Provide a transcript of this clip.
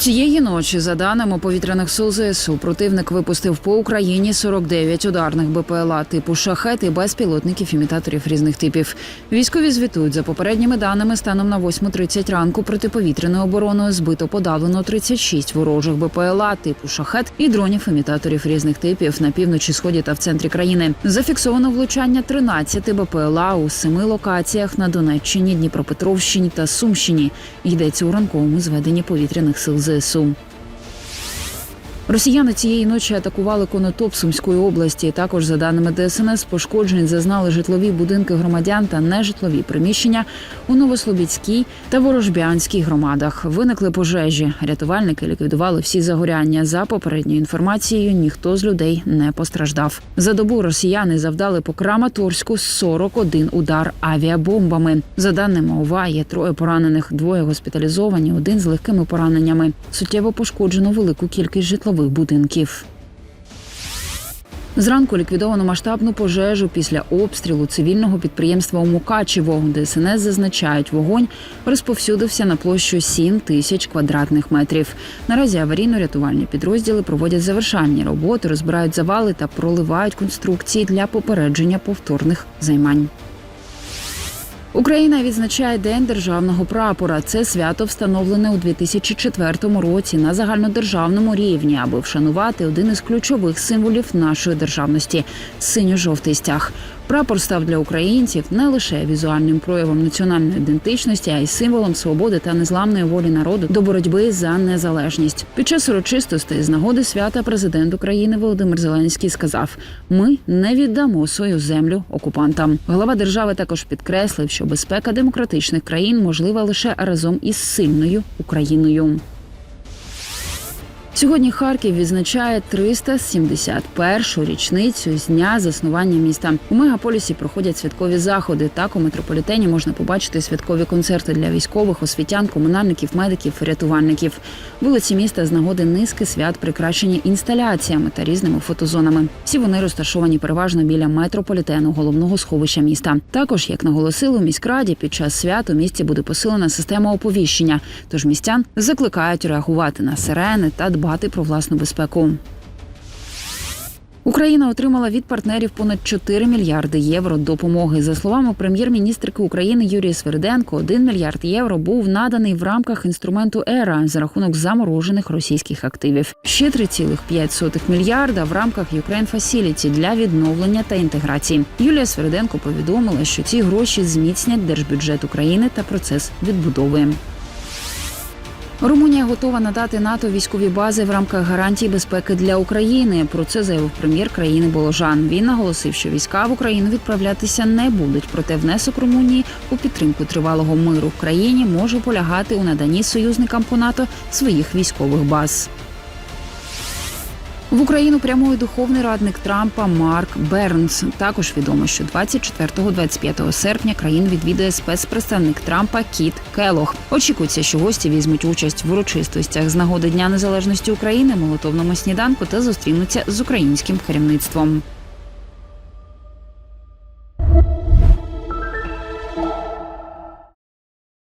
Цієї ночі, за даними повітряних сил ЗСУ, противник випустив по Україні 49 ударних БПЛА типу шахет і безпілотників імітаторів різних типів. Військові звітують за попередніми даними станом на 8.30 ранку протиповітряною обороною збито подавлено 36 ворожих БПЛА типу шахет і дронів імітаторів різних типів на півночі, сході та в центрі країни. Зафіксовано влучання 13 БПЛА у семи локаціях на Донеччині, Дніпропетровщині та Сумщині. Йдеться у ранковому зведенні повітряних сил ЗСУ. Soon. Росіяни цієї ночі атакували Конотоп Сумської області. Також, за даними ДСНС, пошкоджень зазнали житлові будинки громадян та нежитлові приміщення у Новослобідській та Ворожбянській громадах. Виникли пожежі. Рятувальники ліквідували всі загоряння. За попередньою інформацією, ніхто з людей не постраждав. За добу росіяни завдали по Краматорську 41 удар авіабомбами. За даними ОВА, є троє поранених, двоє госпіталізовані, один з легкими пораненнями. Суттєво пошкоджено велику кількість житлових будинків. Зранку ліквідовано масштабну пожежу після обстрілу цивільного підприємства у Мукачево. ДСНС зазначають, вогонь розповсюдився на площу 7 тисяч квадратних метрів. Наразі аварійно-рятувальні підрозділи проводять завершальні роботи, розбирають завали та проливають конструкції для попередження повторних займань. Україна відзначає День державного прапора. Це свято встановлене у 2004 році на загальнодержавному рівні, аби вшанувати один із ключових символів нашої державності синьо-жовтий стяг. Прапор став для українців не лише візуальним проявом національної ідентичності, а й символом свободи та незламної волі народу до боротьби за незалежність. Під час урочистостей з нагоди свята президент України Володимир Зеленський сказав: Ми не віддамо свою землю окупантам. Глава держави також підкреслив, що безпека демократичних країн можлива лише разом із сильною Україною. Сьогодні Харків відзначає 371-шу річницю з дня заснування міста. У мегаполісі проходять святкові заходи. Так у метрополітені можна побачити святкові концерти для військових, освітян, комунальників, медиків, рятувальників. Вулиці міста з нагоди низки свят прикрашені інсталяціями та різними фотозонами. Всі вони розташовані переважно біля метрополітену, головного сховища міста. Також, як наголосили у міськраді, під час свят у місті буде посилена система оповіщення. Тож містян закликають реагувати на сирени та дбати про власну безпеку. Україна отримала від партнерів понад 4 мільярди євро допомоги. За словами прем'єр-міністрки України Юрії Свериденко, 1 мільярд євро був наданий в рамках інструменту ЕРА за рахунок заморожених російських активів. Ще 3,5 мільярда в рамках Ukraine Facility для відновлення та інтеграції. Юлія Свериденко повідомила, що ці гроші зміцнять держбюджет України та процес відбудови. Румунія готова надати НАТО військові бази в рамках гарантій безпеки для України. Про це заявив прем'єр країни Боложан. Він наголосив, що війська в Україну відправлятися не будуть. Проте внесок Румунії у підтримку тривалого миру в країні може полягати у наданні союзникам по НАТО своїх військових баз. В Україну прямує духовний радник Трампа Марк Бернс. Також відомо, що 24-25 серпня країн відвідує спецпредставник Трампа Кіт Келох. Очікується, що гості візьмуть участь в урочистостях з нагоди Дня Незалежності України, молотовному сніданку та зустрінуться з українським керівництвом.